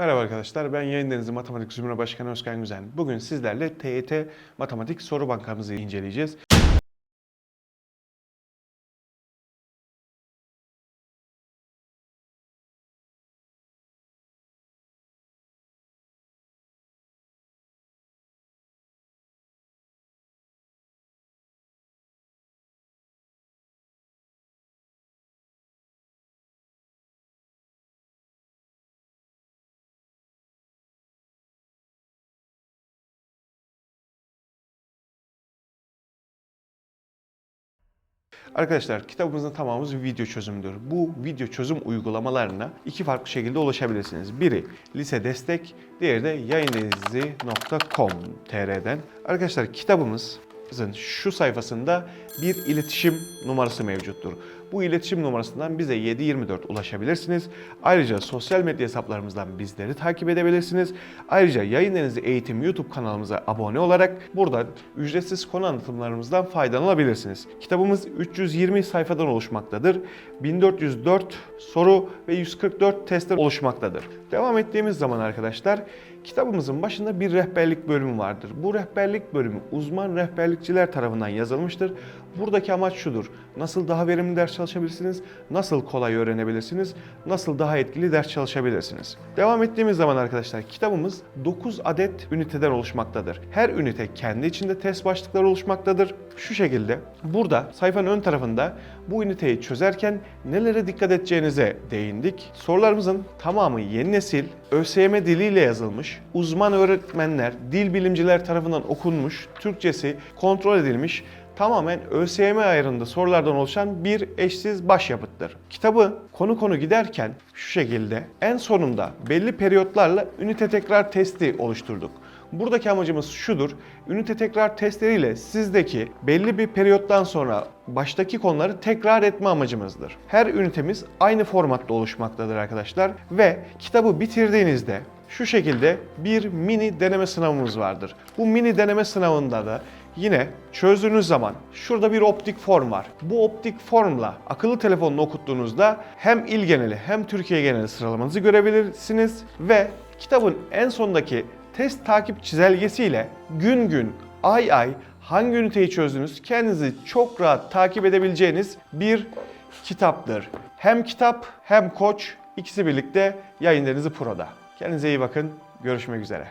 Merhaba arkadaşlar, ben Yayın Denizi Matematik Zümre Başkanı Özkan Güzel. Bugün sizlerle TYT Matematik Soru Bankamızı inceleyeceğiz. Arkadaşlar kitabımızın tamamı video çözümüdür. Bu video çözüm uygulamalarına iki farklı şekilde ulaşabilirsiniz. Biri lise destek, diğeri de yayındenizi.com.tr'den. Arkadaşlar kitabımızın şu sayfasında bir iletişim numarası mevcuttur. Bu iletişim numarasından bize 724 ulaşabilirsiniz. Ayrıca sosyal medya hesaplarımızdan bizleri takip edebilirsiniz. Ayrıca Yayın Eğitim YouTube kanalımıza abone olarak buradan ücretsiz konu anlatımlarımızdan faydalanabilirsiniz. Kitabımız 320 sayfadan oluşmaktadır. 1404 soru ve 144 testten oluşmaktadır. Devam ettiğimiz zaman arkadaşlar kitabımızın başında bir rehberlik bölümü vardır. Bu rehberlik bölümü uzman rehberlikçiler tarafından yazılmıştır. Buradaki amaç şudur. Nasıl daha verimli ders çalışabilirsiniz? Nasıl kolay öğrenebilirsiniz? Nasıl daha etkili ders çalışabilirsiniz? Devam ettiğimiz zaman arkadaşlar kitabımız 9 adet üniteden oluşmaktadır. Her ünite kendi içinde test başlıkları oluşmaktadır. Şu şekilde burada sayfanın ön tarafında bu üniteyi çözerken nelere dikkat edeceğinize değindik. Sorularımızın tamamı yeni nesil ÖSYM diliyle yazılmış, uzman öğretmenler, dil bilimciler tarafından okunmuş, Türkçesi kontrol edilmiş tamamen ÖSYM ayarında sorulardan oluşan bir eşsiz başyapıttır. Kitabı konu konu giderken şu şekilde en sonunda belli periyotlarla ünite tekrar testi oluşturduk. Buradaki amacımız şudur. Ünite tekrar testleriyle sizdeki belli bir periyottan sonra baştaki konuları tekrar etme amacımızdır. Her ünitemiz aynı formatta oluşmaktadır arkadaşlar ve kitabı bitirdiğinizde şu şekilde bir mini deneme sınavımız vardır. Bu mini deneme sınavında da yine çözdüğünüz zaman şurada bir optik form var. Bu optik formla akıllı telefonunu okuttuğunuzda hem il geneli hem Türkiye geneli sıralamanızı görebilirsiniz ve kitabın en sondaki test takip çizelgesiyle gün gün, ay ay hangi üniteyi çözdünüz kendinizi çok rahat takip edebileceğiniz bir kitaptır. Hem kitap hem koç ikisi birlikte Yayın Denizi Pro'da. Kendinize iyi bakın. Görüşmek üzere.